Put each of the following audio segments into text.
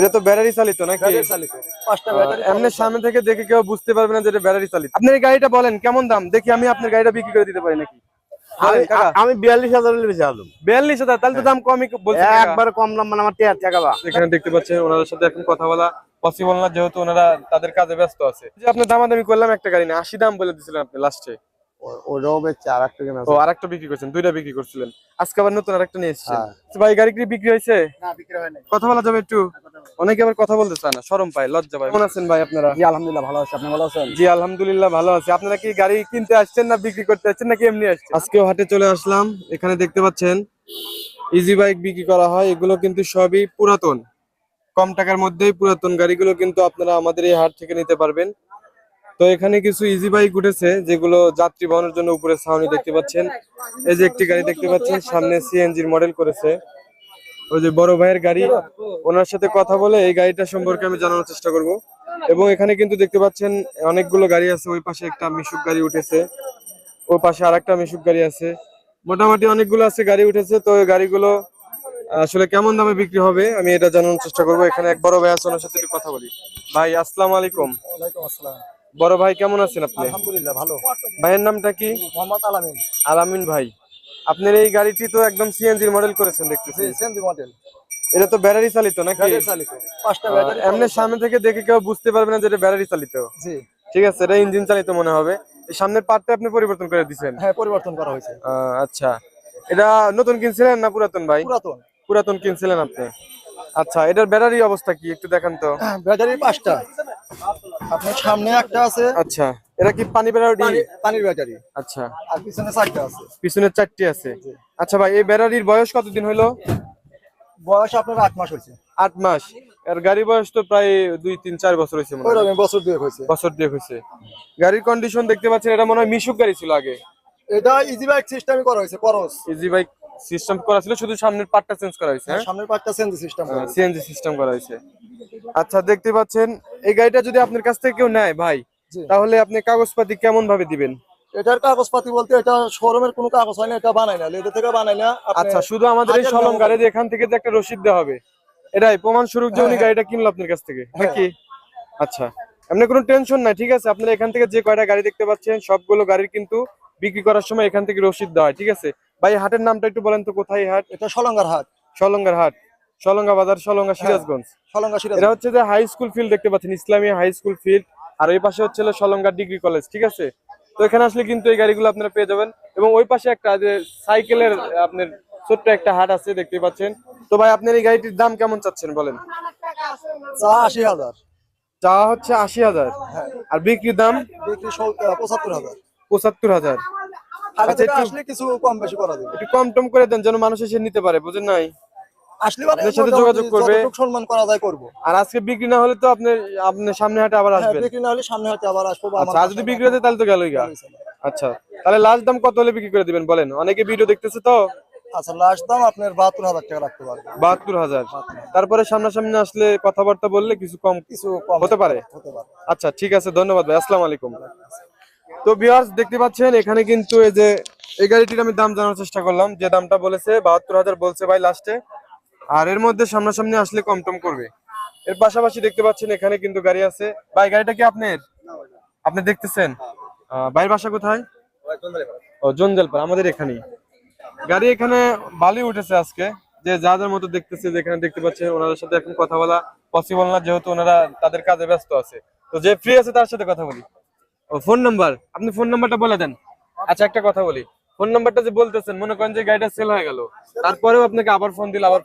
এটা তো ব্যাটারি চালিত নাকি? ব্যাটারি চালিত। পাঁচটা আহ, ব্যাটারি এমনি সামনে থেকে দেখে কেউ বুঝতে পারবে না যে এটা ব্যাটারি চালিত। আপনার এই গাড়িটা বলেন কেমন দাম? দেখি আমি আপনার গাড়িটা বিক্রি করে দিতে পারি নাকি? আমি বিয়াল্লিশ হাজার বেশি আলু। বিয়াল্লিশ হাজার তাহলে তো দাম কমই বলছে একবার কম দাম মানে আমার টিয়ার টাকা এখানে দেখতে পাচ্ছেন ওনাদের সাথে এখন কথা বলা পসিবল না যেহেতু ওনারা তাদের কাজে ব্যস্ত আছে। যে আপনি দামাদামি করলাম একটা গাড়ি না আশি দাম বলে দিছিলেন আপনি লাস্টে ওটাও বেচছে আর একটা কেনা ও আরেকটা বিক্রি করছেন দুইটা বিক্রি করছিলেন। আজকে আবার নতুন আরেকটা নিয়ে এসেছেন। হ্যাঁ। ভাই গাড়ি কি বিক্রি হয়েছে? না বিক্রি হয় নাই। কথা বলা যাবে একটু? অনেকে আবার কথা বলতে চায় না। শরম পায় লজ্জা পায়। কেমন আছেন ভাই আপনারা? জি আলহামদুলিল্লাহ ভালো আছে। আপনি ভালো আছেন? জি আলহামদুলিল্লাহ ভালো আছি। আপনারা কি গাড়ি কিনতে আসছেন না বিক্রি করতে আসছেন নাকি এমনি আসছেন? আজকেও হাটে চলে আসলাম। এখানে দেখতে পাচ্ছেন ইজি বাইক বিক্রি করা হয়। এগুলো কিন্তু সবই পুরাতন। কম টাকার মধ্যেই পুরাতন গাড়িগুলো কিন্তু আপনারা আমাদের এই হাট থেকে নিতে পারবেন। তো এখানে কিছু ইজি বাইক উঠেছে, যেগুলো যাত্রী বহনের জন্য উপরে ছাউনি দেখতে পাচ্ছেন। এই যে একটি গাড়ি দেখতে পাচ্ছেন, সামনে সিএনজির মডেল করেছে। ওই যে বড় ভাইয়ের গাড়ি, ওনার সাথে কথা বলে এই গাড়িটা সম্পর্কে আমি জানানোর চেষ্টা করব। এবং এখানে কিন্তু দেখতে পাচ্ছেন, অনেকগুলো গাড়ি আছে, ওই পাশে একটা মিশুক গাড়ি উঠেছে। ওই পাশে আর একটা মিশুক গাড়ি আছে। মোটামুটি অনেকগুলো আছে, গাড়ি উঠেছে। তো ওই গাড়িগুলো আসলে কেমন দামে বিক্রি হবে, আমি এটা জানানোর চেষ্টা করব। এখানে এক বড় ভাই আছে, ওনার সাথে একটু কথা বলি। ভাই, আসসালামু আলাইকুম। আসসালাম। বড় ভাই কেমন আছেন আপনি? আলহামদুলিল্লাহ ভালো। ভাইয়ের নামটা কি? মোহাম্মদ আলামিন। আলামিন ভাই। আপনার এই গাড়িটি তো একদম সিএনজির মডেল করেছেন দেখতেছি। জি সেন্দি মডেল এটা তো ব্যাটারি চালিত নাকি? ব্যাটারি চালিত। পাঁচটা ব্যাটারি এমনি সামনে থেকে দেখে কেউ বুঝতে পারবে না যে এটা ব্যাটারি চালিত। জি। ঠিক আছে এটা ইঞ্জিন চালিত মনে হবে। এই সামনের পার্টটা আপনি পরিবর্তন করে দিছেন। হ্যাঁ পরিবর্তন করা হয়েছে। আচ্ছা। এটা নতুন কিনছিলেন না পুরাতন ভাই? পুরাতন। পুরাতন কিনছিলেন আপনি। আচ্ছা এটার ব্যাটারি অবস্থা কি? একটু দেখান তো। ব্যাটারি পাঁচটা। আপনার সামনে একটা আছে। আচ্ছা এটা কি পানি ব্যাটারি? পানি- পানির ব্যাটারি। আচ্ছা। আর পিছনে চারটা আছে। পিছনে চারটি আছে। আচ্ছা ভাই এই ব্যাটারির বয়স কতদিন হলো? বয়স আপনার আট মাস হয়েছে। আট মাস। এর গাড়ি বয়স তো প্রায় দুই তিন চার বছর হয়েছে মনে হয়। বছর দুয়েক হয়েছে। বছর দিয়ে হয়েছে। গাড়ির কন্ডিশন দেখতে পাচ্ছেন এটা মনে হয় মিশুক গাড়ি ছিল আগে। এটা ইজি বাইক সিস্টেমে করা হয়েছে করস ইজি বাইক সিস্টেম করা ছিল শুধু সামনের পার্টটা চেঞ্জ করা হয়েছে হ্যাঁ? সামনের পাঁচটা সেন্দি সিস্টেম করা সিএনজি সিস্টেম করা হয়েছে। আচ্ছা দেখতে পাচ্ছেন এই গাড়িটা যদি আপনার কাছ থেকে কেউ নেয় ভাই তাহলে আপনি কাগজপাতি কেমন ভাবে দিবেন? এটার কাগজপাতি বলতে এটা শোরুমের কোনো কাগজ হয় না এটা বানাই না লেদার থেকে বানাই না আচ্ছা শুধু আমাদের এই সলম গাড়ি এখান থেকে যে একটা রসিদ দেওয়া হবে এটাই প্রমাণ স্বরূপ যে উনি হ্যাঁ, গাড়িটা কিনলো আপনার কাছ থেকে হ্যাঁ। নাকি? আচ্ছা এমনি কোনো টেনশন নাই ঠিক আছে? আপনারা এখান থেকে যে কয়টা গাড়ি দেখতে পাচ্ছেন সবগুলো গাড়ির কিন্তু বিক্রি করার সময় এখান থেকে রসিদ দেওয়া হয় ঠিক আছে? ভাই হাটের নামটা একটু বলেন তো কোথায় হাট? এটা সলঙ্গার হাট। সলঙ্গার হাট। সলঙ্গা বাজার সলঙ্গা সিরাজগঞ্জ। সলঙ্গা সিরাজ এটা হচ্ছে যে হাই স্কুল ফিল্ড দেখতে পাচ্ছেন ইসলামী হাই স্কুল ফিল্ড আর ওই পাশে হচ্ছে সলঙ্গা ডিগ্রি কলেজ ঠিক আছে? তো এখানে আসলে কিন্তু এই গাড়িগুলো আপনারা পেয়ে যাবেন। এবং ওই পাশে একটা যে সাইকেলের আপনার ছোট্ট একটা হাট আছে দেখতে পাচ্ছেন। তো ভাই আপনার এই গাড়িটির দাম কেমন চাচ্ছেন বলেন? চা আশি হাজার। চা হচ্ছে আশি হাজার। আর বিক্রির দাম? বিক্রি পঁচাত্তর হাজার। পঁচাত্তর হাজার। আগে আচ্ছা, আসলে কিছু কম বেশি করা যাবে। একটু কম টম করে দেন যেন মানুষ এসে নিতে পারে বুঝেন নাই? আসলে মানে আপনার সাথে যোগাযোগ করবে। সম্মান করা যায় করব। আর আজকে বিক্রি না হলে তো আপনি সামনে হাটে আবার হ্যাঁ আসবেন। বিক্রি না হলে সামনে হাতে আবার আসব আচ্ছা আর যদি বিক্রি হতে তাহলে তো গেলই গা। আচ্ছা তাহলে লাস্ট দাম কত হলে বিক্রি করে দিবেন বলেন? অনেকে ভিডিও দেখতেছে তো। আচ্ছা লাস্ট দাম আপনার বাহাত্তর হাজার টাকা রাখতে তারপরে সামনাসামনি আসলে কথাবার্তা বললে কিছু কম কিছু কম হতে পারে? আচ্ছা ঠিক আছে ধন্যবাদ ভাই আসসালামু আলাইকুম। তো ভিউয়ার্স দেখতে পাচ্ছেন, এখানে কিন্তু এই যে এই গাড়িটির আমি দাম জানার চেষ্টা করলাম। যে দামটা বলেছে, বাহাত্তর হাজার বলছে ভাই লাস্টে আর এর মধ্যে সামনাসামনি আসলে কম টম করবে। এর পাশাপাশি দেখতে পাচ্ছেন, এখানে কিন্তু গাড়ি আছে। ভাই, গাড়িটা কি আপনার? আপনি দেখতেছেন? ভাইয়ের বাসা কোথায়? ও, জঞ্জালপাড়া, আমাদের এখানেই। গাড়ি এখানে ভালোই উঠেছে আজকে। যে যাদের মতো দেখতেছে যেখানে দেখতে পাচ্ছেন, ওনাদের সাথে এখন কথা বলা পসিবল না, যেহেতু ওনারা তাদের কাজে ব্যস্ত আছে। তো যে ফ্রি আছে, তার সাথে কথা বলি। ও ফোন নাম্বার। আপনি ফোন নাম্বারটা বলে দেন। আচ্ছা একটা কথা বলি। ফোন নাম্বারটা যে বলতেছেন মনে করেন যে গাড়িটা সেল হয়ে গেল। তারপরেও আপনাকে আবার ফোন দিল আবার।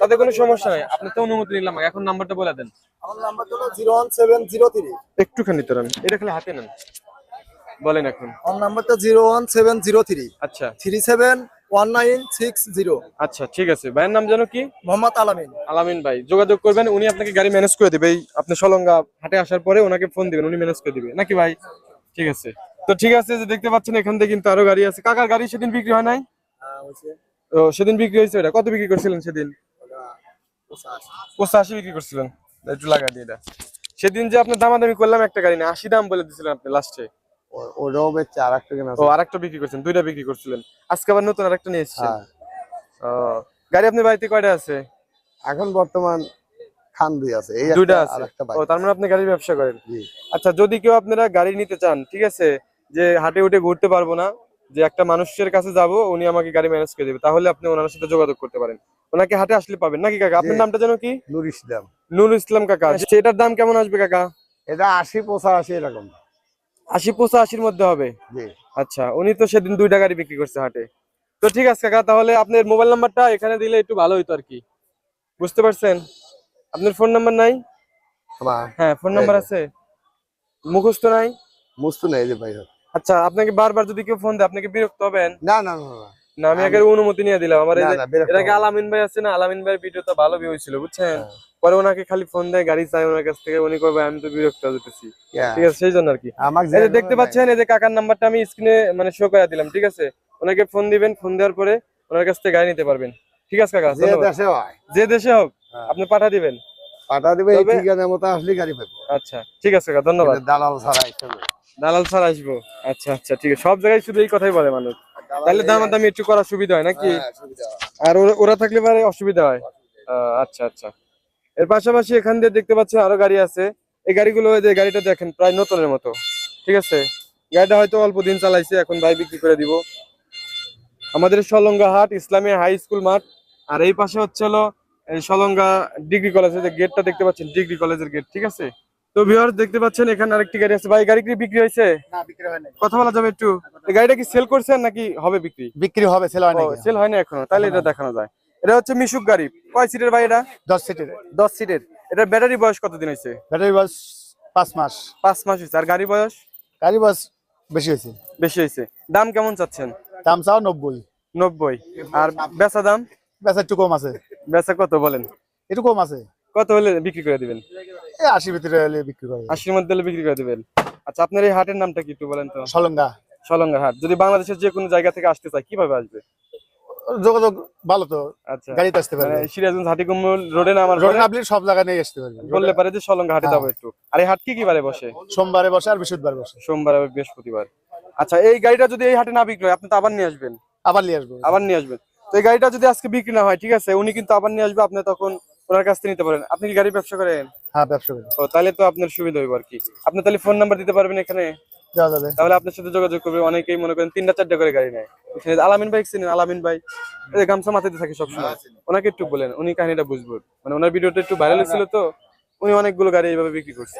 তাতে কোনো সমস্যা নাই। আপনি তো অনুমতি নিলাম এখন নাম্বারটা বলে দেন। আমার নাম্বার হলো zero one seven zero three. একটুখানি তো নেন এটা খালি হাতে নেন। বলেন এখন। আমার নাম্বারটা zero one seven zero three. আচ্ছা। Three seven one nine six zero. আচ্ছা ঠিক আছে। ভাইয়ের নাম জানো কি? মোহাম্মদ আলামিন। আলামিন ভাই যোগাযোগ করবেন। উনি আপনাকে গাড়ি ম্যানেজ করে দিবে। এই আপনি সলঙ্গা হাটে আসার পরে ওনাকে ফোন দিবেন। উনি ম্যানেজ করে দিবে। নাকি ভাই? ঠিক আছে। তো ঠিক আছে যে দেখতে পাচ্ছেন এখান থেকে কিন্তু আরও গাড়ি আছে। কাকার গাড়ি সেদিন বিক্রি হয় নাই? ও সেদিন বিক্রি হয়েছে এটা কত বিক্রি করছিলেন সেদিন? পঁচাশি। বিক্রি করছিলেন। একটু লাগা দিয়ে এটা সেদিন যে আপনার দামাদামি করলাম একটা গাড়ি না আশি দাম বলে দিছিলেন আপনি লাস্টে ওটাও বেচছে আর একটা কেনা ও আরেকটা বিক্রি করছেন দুইটা বিক্রি করছিলেন। আজকে আবার নতুন আরেকটা নিয়ে এসেছেন। হ্যাঁ। ও গাড়ি আপনার বাড়িতে কয়টা আছে? এখন বর্তমান খান দুই আছে। এই দুইটা আছে। আর একটা ও তার মানে আপনি গাড়ির ব্যবসা করেন। জি। আচ্ছা যদি কেউ আপনারা গাড়ি নিতে চান ঠিক আছে যে হাটে উঠে ঘুরতে পারব না যে একটা মানুষের কাছে যাব উনি আমাকে গাড়ি ম্যানেজ করে দেবে তাহলে আপনি ওনার সাথে যোগাযোগ করতে পারেন। ওনাকে হাটে আসলে পাবেন। নাকি কাকা? আপনার নামটা যেন কি? নুর ইসলাম। নুর ইসলাম কাকা। আচ্ছা, এটার দাম কেমন আসবে কাকা? এটা আশি পঁচাশি এরকম। আশি পঁচাশির মধ্যে হবে? আচ্ছা উনি তো সেদিন দুইটা গাড়ি বিক্রি করছে হাটে। তো ঠিক আছে কাকা তাহলে আপনার মোবাইল নাম্বারটা এখানে দিলে একটু ভালো হইতো আর কি। বুঝতে পারছেন? আপনার ফোন নাম্বার নাই? হ্যাঁ ফোন নাম্বার আছে। মুখস্থ নাই? মুস্তু নেই যে ভাই আচ্ছা আপনাকে বারবার যদি কেউ ফোন দেয় আপনাকে বিরক্ত হবেন? না না না না। আমি আগে অনুমতি নিয়ে দিলাম। আমার যে এর আগে আলামিন ভাই আছে না আলামিন ভাইয়ের ভিডিওটা ভালো ভিউ হয়েছিল বুঝছেন? হ্যাঁ। পরে ওনাকে খালি ফোন দেয় গাড়ি চাই ওনার কাছ থেকে উনি কবে আমি তো বিরক্ত হয়ে যেতেছি। ঠিক আছে সেই জন্য আর কি। আমাকে যে দেখতে পাচ্ছেন এই যে কাকার নাম্বারটা আমি স্ক্রিনে মানে শো করে দিলাম ঠিক আছে? ওনাকে ফোন দিবেন ফোন দেওয়ার পরে ওনার কাছ থেকে গাড়ি নিতে পারবেন। ঠিক আছে কাকা যে দেশে হয়। হোক। আপনি পাঠা দিবেন? পাঠা দিবে এই তবে- ঠিকানা মতো আসলে গাড়ি পাবো আচ্ছা ঠিক আছে ধন্যবাদ। দালাল ছাড়া আসতে হবে। দালাল স্যার আসব। আচ্ছা আচ্ছা ঠিক আছে। সব জায়গায় শুধু এই কথাই বলে মানুষ। তাহলে দামাদামি একটু করা সুবিধা হয় নাকি? হ্যাঁ, সুবিধা আর ওরা- থাকলে পরে অসুবিধা হয়। আচ্ছা আচ্ছা। এর পাশাপাশি এখান দিয়ে দেখতে পাচ্ছেন আরও গাড়ি আছে। এই গাড়িগুলো যে গাড়িটা দেখেন প্রায় নতুনের মতো। ঠিক আছে? গাড়িটা হয়তো অল্প দিন চালাইছে এখন ভাই বিক্রি করে দিব। আমাদের সলঙ্গা হাট ইসলামী হাই স্কুল মাঠ। আর এই পাশে হচ্ছে হলো এই সলঙ্গা ডিগ্রি কলেজের যে গেটটা দেখতে পাচ্ছেন ডিগ্রি কলেজের গেট ঠিক আছে? তো ভিউয়ার্স দেখতে পাচ্ছেন এখানে আরেকটি গাড়ি আছে। ভাই গাড়ি কি বিক্রি হয়েছে? না বিক্রি হয় নাই কথা বলা যাবে একটু? এই গাড়িটা কি সেল করছেন নাকি হবে বিক্রি? বিক্রি হবে সেল হয় নাই সেল হয় না এখনও। তাহলে এটা দেখানো যায়। এটা হচ্ছে মিশুক গাড়ি। কয় সিটের ভাই এটা? দশ সিটের দশ সিটের এটা ব্যাটারি বয়স কতদিন হয়েছে? ব্যাটারি বয়স পাঁচ মাস। পাঁচ মাস হয়েছে। আর গাড়ি বয়স? গাড়ি বয়স বেশি হয়েছে। বেশি হয়েছে। দাম কেমন চাচ্ছেন? দাম চাও নব্বই। নব্বই। আর বেচা দাম? বেচা একটু কম আছে। বেচা কত বলেন? একটু কম আছে। কত হলে বিক্রি করে দিবেন? এই আশি ভিতরে হলে বিক্রি করে আশির মধ্যে হলে বিক্রি করে দিবেন। আচ্ছা আপনার এই হাটের নামটা কি একটু বলেন তো? সলঙ্গা। সলঙ্গা হাট। যদি বাংলাদেশের যে কোনো জায়গা থেকে আসতে চায় কীভাবে আসবে? যোগাযোগ ভালো তো। আচ্ছা। গাড়িতে আসতে পারবে। মানে সিরাজগঞ্জ হাটিকুমুল রোডে নামার রোডে পরে নামলে সব জায়গায় নিয়ে আসতে পারবে বললে পারে যে সলঙ্গা হাটে হ্যাঁ। যাব একটু। আর এই হাট কি কি বারে বসে? সোমবারে বসে আর বৃহস্পতিবার বসে। সোমবার আর বৃহস্পতিবার। আচ্ছা এই গাড়িটা যদি এই হাটে না বিক্রি হয় আপনি তো আবার নিয়ে আসবেন। আবার নিয়ে আসবেন আবার নিয়ে আসবেন। তো এই গাড়িটা যদি আজকে বিক্রি না হয় ঠিক আছে উনি কিন্তু আবার নিয়ে আসবে আপনি তখন ওনার কাছ থেকে নিতে পারেন। আপনি কি গাড়ি ব্যবসা করেন? হ্যাঁ ব্যবসা করি। ও তাহলে তো আপনার সুবিধা হইব আর কি। আপনি তাহলে ফোন নাম্বার দিতে পারবেন এখানে? তাহলে আপনার সাথে যোগাযোগ করবে অনেকেই মনে করেন তিনটা চারটা করে গাড়ি নেয়। এখানে আলামিন ভাই চিনেন আলামিন ভাই গামছা মাথাতে থাকে সবসময়। ওনাকে একটু বলেন উনি কাহিনীটা বুঝবেন মানে ওনার ভিডিওটা একটু ভাইরাল ছিল তো। উনি অনেকগুলো গাড়ি এইভাবে বিক্রি করছে।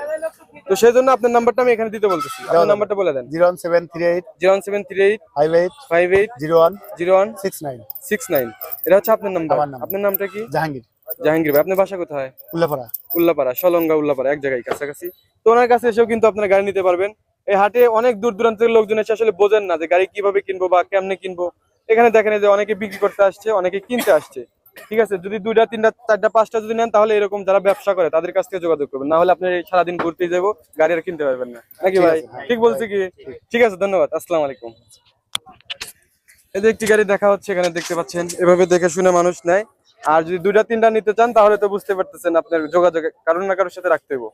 তো সেই জন্য আপনার নাম্বারটা আমি এখানে দিতে বলতেছি। আপনার নাম্বারটা বলে দেন। Zero one seven three eight zero one seven three eight five eight five eight zero one zero one six nine six nine. এটা হচ্ছে আপনার নাম্বার। আপনার নামটা কি? জাহাঙ্গীর। জাহাঙ্গীর ভাই আপনার বাসা কোথায়? উল্লাপাড়া। উল্লাপাড়া সলঙ্গা উল্লাপাড়া এক জায়গায় কাছাকাছি। তো ওনার কাছে এসেও কিন্তু আপনারা গাড়ি নিতে পারবেন। এই হাটে অনেক দূর দূরান্তের লোকজন এসে আসলে বোঝেন না যে গাড়ি কীভাবে কিনবো বা কেমনে কিনবো। এখানে দেখেন যে অনেকে বিক্রি করতে আসছে অনেকে কিনতে আসছে। ঠিক আছে যদি দুইটা তিনটা চারটা পাঁচটা যদি নেন তাহলে এরকম যারা ব্যবসা করে তাদের কাছ থেকে যোগাযোগ করবেন। না হলে আপনি সারাদিন ঘুরতে যাব গাড়ি আর কিনতে পারবেন না। নাকি ভাই? ঠিক বলছি কি? ঠিক। আছে ধন্যবাদ। আসসালাম আলাইকুম। এই যে একটি গাড়ি দেখা হচ্ছে এখানে দেখতে পাচ্ছেন। এভাবে দেখে শুনে মানুষ নেয়। আর যদি দুইটা তিনটা নিতে চান তাহলে তো বুঝতে পারতেছেন আপনার যোগাযোগ কারণ না কারোর সাথে রাখতে হইব।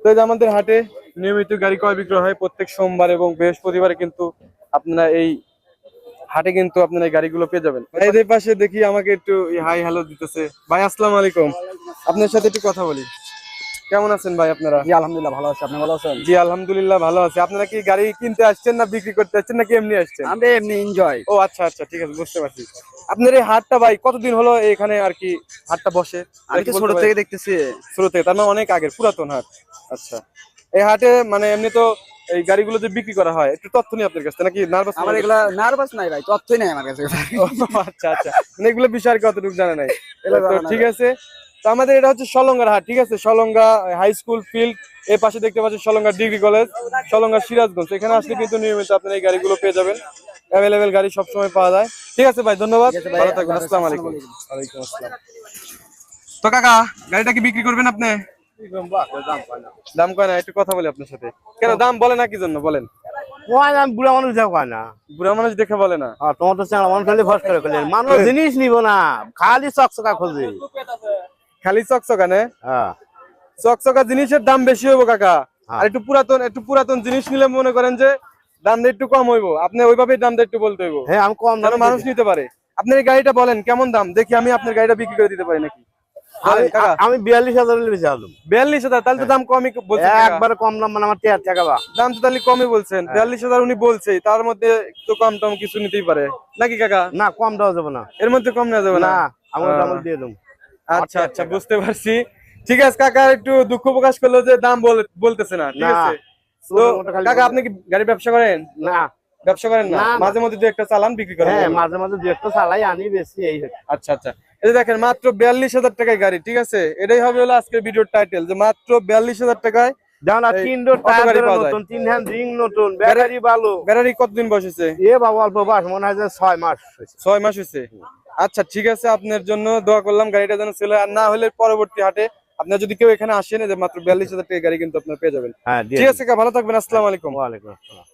তো এই যে আমাদের হাটে নিয়মিত গাড়ি ক্রয় বিক্রয় হয় প্রত্যেক সোমবার এবং বৃহস্পতিবারে কিন্তু আপনারা এই হাটে কিন্তু আপনার এই গাড়িগুলো পেয়ে যাবেন। যে পাশে দেখি আমাকে একটু হাই হ্যালো দিতেছে। ভাই আসসালামু আলাইকুম। আপনার সাথে একটু কথা বলি। কেমন আছেন ভাই আপনারা? জি আলহামদুলিল্লাহ ভালো আছি। আপনি ভালো আছেন? জি আলহামদুলিল্লাহ ভালো আছে। আপনারা কি গাড়ি কিনতে আসছেন না বিক্রি করতে আসছেন নাকি এমনি আসছেন? আমরা এমনি এনজয় ও আচ্ছা আচ্ছা ঠিক আছে বুঝতে পারছি। আপনার এই হাটটা ভাই কতদিন হলো এখানে আর কি হাটটা বসে? আমি তো ছোট থেকে দেখতেছি। ছোট থেকে তার মানে অনেক আগের পুরাতন হাট। আচ্ছা। এই হাটে মানে এমনি তো এই গাড়িগুলো যে বিক্রি করা হয় একটু তথ্য নিই আপনার কাছে নাকি নার্ভাস আমার এগুলা নার্ভাস নাই ভাই তথ্যই নাই আমার কাছে। আচ্ছা আচ্ছা। মানে এগুলো বিষয় আর কি অতটুকু জানা নাই? তো ঠিক আছে। তো আমাদের এটা হচ্ছে সলঙ্গার হাট ঠিক আছে? সলঙ্গা হাই স্কুল ফিল্ড এর পাশে দেখতে পাচ্ছেন সলঙ্গা ডিগ্রি কলেজ সলঙ্গা সিরাজগঞ্জ। এখানে আসলে কিন্তু নিয়মিত আপনার এই গাড়িগুলো পেয়ে যাবেন। অ্যাভেলেবেল গাড়ি সবসময় পাওয়া যায়। ঠিক আছে ভাই ধন্যবাদ। ভালো থাকবেন। আসসালামু আলাইকুম। ওয়ালাইকুম আসসালাম। তো কাকা গাড়িটা কি বিক্রি করবেন আপনি? দাম কয় না? একটু কথা বলি আপনার সাথে। কেন দাম বলে না কি জন্য? বলেন। বুড়া মানুষ যাও না। বুড়া মানুষ দেখে বলে না। আর তোমার মানুষ খালি ফস করে ফেলেন মানুষ জিনিস নিব না খালি চকচকা খোঁজে। খালি চকচকা নে? হ্যাঁ। চকচকা জিনিসের দাম বেশি হইব কাকা। আর একটু পুরাতন একটু পুরাতন জিনিস নিলে মনে করেন যে দামটা একটু কম হইব। আপনি ওইভাবেই দামটা একটু বলতে হইব। হ্যাঁ আমি কম মানুষ নিতে পারে? আপনার এই গাড়িটা বলেন কেমন দাম? দেখি আমি আপনার গাড়িটা বিক্রি করে দিতে পারি নাকি? আমি- বিয়াল্লিশ হাজার বেশি আলুম বিয়াল্লিশ হাজার তাহলে তো দাম কমই বলছেন একবারে কম দাম মানে আমার তেয়ার টাকা বা। দাম তো তাহলে কমই বলছেন। হ্যাঁ। বিয়াল্লিশ হাজার উনি বলছে তার মধ্যে একটু কম টম কিছু নিতেই পারে। নাকি কাকা? না কম দেওয়া যাবে না। এর মধ্যে কম নেওয়া যাবে না? আমার দাম দিয়ে দেবো। আচ্ছা আচ্ছা বুঝতে পারছি। ঠিক আছে কাকা একটু দুঃখ প্রকাশ করল যে দাম বল- বলতেছে না ঠিক। আছে। তো কাকা আপনি কি গাড়ি ব্যবসা করেন? না। ব্যবসা করেন না। মাঝে মধ্যে দু একটা চালান বিক্রি করেন? হ্যাঁ মাঝে মাঝে দু একটা চালাই আনি বেশি এই আচ্ছা আচ্ছা। এই দেখেন মাত্র বিয়াল্লিশ হাজার টাকায় গাড়ি ঠিক আছে? এটাই হবে হলো আজকের ভিডিওর টাইটেল যে মাত্র বিয়াল্লিশ হাজার টাকায় কতদিন বসেছে এ বাবা অল্প বাস মনে হয় ছয় মাস ছয় মাস হয়েছে। আচ্ছা ঠিক আছে আপনার জন্য দোয়া করলাম গাড়িটা যেন ছিল আর না হলে পরবর্তী হাটে আপনার যদি কেউ এখানে আসেন যে মাত্র বিয়াল্লিশ হাজার টাকা গাড়ি কিন্তু আপনার পেয়ে যাবেন। হ্যাঁ ঠিক আছে ভালো থাকবেন আসসালামু আলাইকুম। ওয়ালাইকুম আসসালাম।